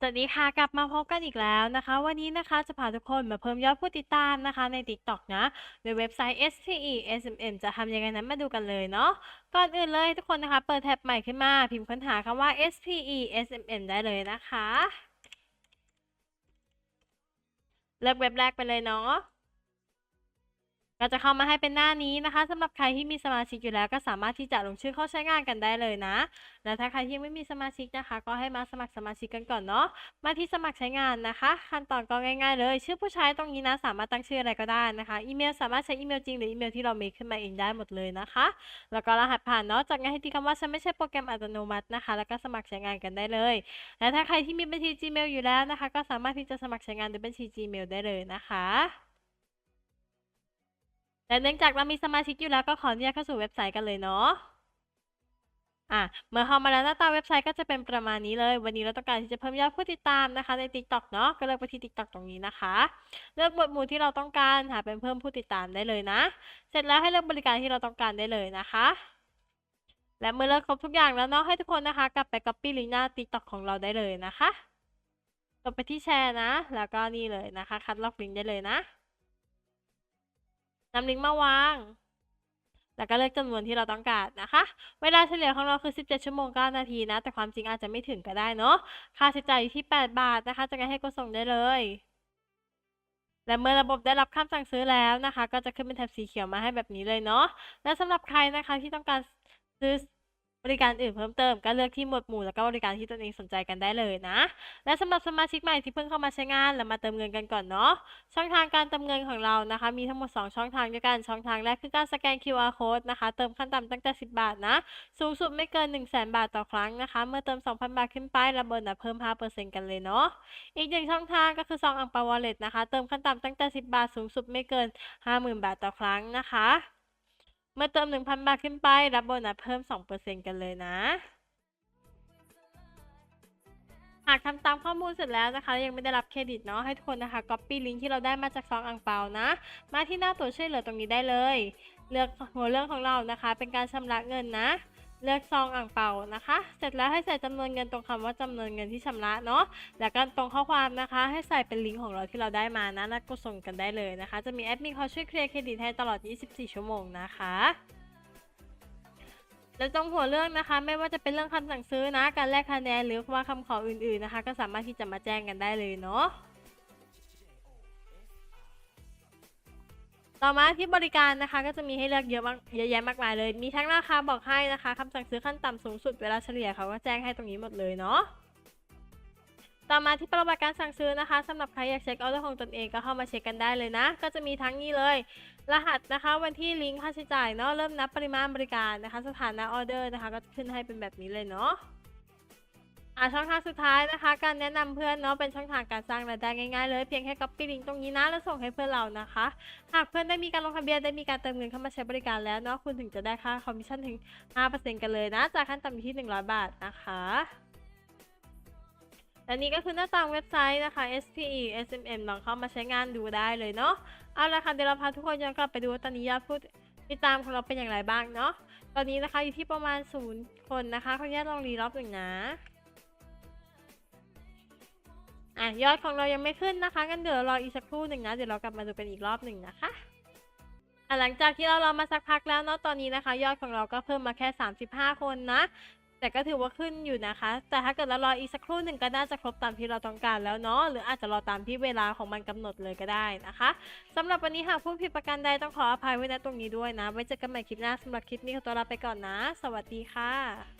สวัสดีค่ะกลับมาพบกันอีกแล้วนะคะ วันนี้นะคะจะพาทุกคนมาเพิ่มยอดผู้ติดตามนะคะใน TikTok นะโดยเว็บไซต์ SPE SMM จะทำยังไงนั้นมาดูกันเลยเนาะก่อนอื่นเลยทุกคนนะคะ เปิดแท็บใหม่ขึ้นมา พิมพ์ค้นหาคำว่า SPE SMM ได้เลยนะคะ เลือกเว็บแรกไปเลยเนาะ ก็จะเข้ามาให้เป็นหน้านี้นะคะสำหรับใครที่มีสมาชิกอยู่แล้วก็สามารถที่จะลงชื่อเข้าใช้งานกันได้เลยนะ แล้วถ้าใครที่ยังไม่มีสมาชิกนะคะ ก็ให้มาสมัครสมาชิกกันก่อนเนาะมาที่สมัครใช้งานนะคะ ขั้นตอนก็ง่ายๆเลย ชื่อผู้ใช้ตรงนี้นะสามารถตั้งชื่ออะไรก็ได้นะคะอีเมลสามารถใช้อีเมลจริงหรืออีเมลที่เรามคขึ้นมาเองได้หมดเลยนะคะ แล้วก็รหัสผ่านเนาะจากนั้นให้ที่คำว่าฉันไม่ใช่โปรแกรมอัตโนมัตินะคะ แล้วก็สมัครใช้งานกันได้เลย และถ้าใครที่มีบัญชี Gmail อยู่แล้วนะคะ ก็สามารถที่จะสมัครใช้งานด้วยบัญชี Gmail ได้เลยนะคะ และเนื่องจากเรามีสมาชิกอยู่แล้วก็ขออนุญาตเข้าสู่เว็บไซต์กันเลยเนาะอะเมื่อเข้ามาแล้วหน้าตาเว็บไซต์ก็จะเป็นประมาณนี้เลย วันนี้เราต้องการที่จะเพิ่มยอดผู้ติดตามนะคะใน TikTok เนาะก็เลือกไปที่ TikTok ตรงนี้นะคะ เลือกหมวดหมู่ที่เราต้องการหาเป็นเพิ่มผู้ติดตามได้เลยนะ เสร็จแล้วให้เลือกบริการที่เราต้องการได้เลยนะคะ และเมื่อเลือกครบทุกอย่างแล้วเนาะให้ทุกคนนะคะ กลับไป copy ลิงก์หน้า TikTok ของเราได้เลยนะคะกดไปที่แชร์นะ แล้วก็นี่เลยนะคะ คัดลอกลิงก์ได้เลยนะ นำลิงก์มาวาง แล้วก็เลือกจำนวนที่เราต้องการนะคะ เวลาเฉลี่ยของเราคือ 17 ชั่วโมง 9 นาทีนะ แต่ความจริงอาจจะไม่ถึงก็ได้เนาะ ค่าใช้จ่ายอยู่ที่ 8 บาทนะคะจากนั้ให้ก็ส่งได้เลย และเมื่อระบบได้รับคำสั่งซื้อแล้วนะคะ ก็จะขึ้นเป็นแถบสีเขียวมาให้แบบนี้เลยเนาะ และสำหรับใครนะคะที่ต้องการซื้อ บริการอื่นเพิ่มเติมก็เลือกที่หมวดหมู่แล้วก็บริการที่ตนเองสนใจกันได้เลยนะ และสำหรับสมาชิกใหม่ที่เพิ่งเข้ามาใช้งานเรามาเติมเงินกันก่อนเนาะช่องทางการเติมเงินของเรานะคะ มีทั้งหมด 2 ช่องทางด้วยกันช่องทางแรกคือการสแกน QR code นะคะเติมขั้นต่ำตั้งแต่ 10 บาทนะ สูงสุดไม่เกิน 1 0 0 0 0แบาทต่อครั้งนะคะ เมื่อเติม 2,000 บาทขึ้นไประเบิดนะเพิ่ม 5%กันเลยเนาะอีกหนึ่งช่องทางก็คือซองอังเปาวอลเล็ตนะคะเติมขั้นต่ำตั้งแต่ 10 บาทสูงสุดไม่เกิน 50,000 บาทต่อครั้งนะคะ เมื่อเติม 1,000 บาทขึ้นไป รับโบนัสเพิ่ม 2%กันเลยนะ หากทำตามข้อมูลเสร็จแล้วนะคะ ยังไม่ได้รับเครดิตเนาะให้ทุกคนนะคะ copy ลิงก์ที่เราได้มาจากซองอังเปานะ มาที่หน้าตัวช่วยเหลือตรงนี้ได้เลย เลือกหัวเรื่องของเรานะคะ เป็นการชำระเงินนะ เลือกซองอ่างเปานะคะ เสร็จแล้วให้ใส่จำนวนเงินตรงคำว่าจำนวนเงินที่ชำระเนาะ แล้วก็ตรงข้อความนะคะ ให้ใส่เป็นลิงก์ของเราที่เราได้มานะแล้วก็ส่งกันได้เลยนะคะ จะมีแอดมินเขาช่วยเคลียร์เครดิตให้ตลอด 24 ชั่วโมงนะคะแล้วตรงหัวเรื่องนะคะ ไม่ว่าจะเป็นเรื่องคำสั่งซื้อนะ การแลกคะแนนหรือว่าคำขออื่นๆนะคะ ก็สามารถที่จะมาแจ้งกันได้เลยเนาะ ต่อมาที่บริการนะคะก็จะมีให้เลือกเยอะมากเยอะแยะมากมายเลย มีทั้งราคาบอกให้นะคะคำสั่งซื้อขั้นต่ำสูงสุดเวลาเฉลี่ยเขาก็แจ้งให้ตรงนี้หมดเลยเนาะต่อมาที่ประวัติการสั่งซื้อนะคะสำหรับใครอยากเช็คออเดอร์ของตนเองก็เข้ามาเช็คกันได้เลยนะ ก็จะมีทั้งนี้เลย รหัสนะคะ วันที่ลิงก์ค่าใช้จ่ายเนาะเริ่มนับปริมาณบริการนะคะ สถานะออเดอร์นะคะ ก็ขึ้นให้เป็นแบบนี้เลยเนาะ อ่าช่องทางสุดท้ายนะคะ การแนะนำเพื่อนเนาะเป็นช่องทางการสร้างรายได้ง่ายๆเลยเพียงแค่ copy ลิงก์ตรงนี้นะแล้วส่งให้เพื่อนเรานะคะ หากเพื่อนได้มีการลงทะเบียนได้มีการเติมเงินเข้ามาใช้บริการแล้วเนาะคุณถึงจะได้ค่าคอมมิชชั่นถึง 5%กันเลยนะ จากขั้นต่ำอยู่ที่ 100 บาทนะคะและนี่ก็คือหน้าต่างเว็บไซต์นะคะ SPE SMM ลองเข้ามาใช้งานดูได้เลยเนาะเอาละค่ะเดี๋ยวเราพาทุกคนย้อนกลับไปดูว่าตอนนี้ยอดผู้ติดตามของเราเป็นอย่างไรบ้างเนาะตอนนี้นะคะอยู่ที่ประมาณศูนย์คนนะคะขออนุญาตลองรีรอบหนึ่งนะ อะยอดของเรายังไม่ขึ้นนะคะงั้นเดี๋ยวรออีกสักครู่หนึ่งนะ เดี๋ยวเรากลับมาดูกันอีกรอบหนึ่งนะคะอะหลังจากที่เรารอมาสักพักแล้วเนาะตอนนี้นะคะ ยอดของเราก็เพิ่มมาแค่ 35 คนนะ แต่ก็ถือว่าขึ้นอยู่นะคะ แต่ถ้าเกิดเรารออีกสักครู่หนึ่งก็น่าจะครบตามที่เราต้องการแล้วเนาะหรืออาจจะรอตามที่เวลาของมันกำหนดเลยก็ได้นะคะสำหรับวันนี้หากผู้ผิดประการใดต้องขออภัยไว้ณตรงนี้ด้วยนะ ไว้เจอกันใหม่คลิปหน้าสำหรับคลิปนี้ขอตัวลาไปก่อนนะ สวัสดีค่ะ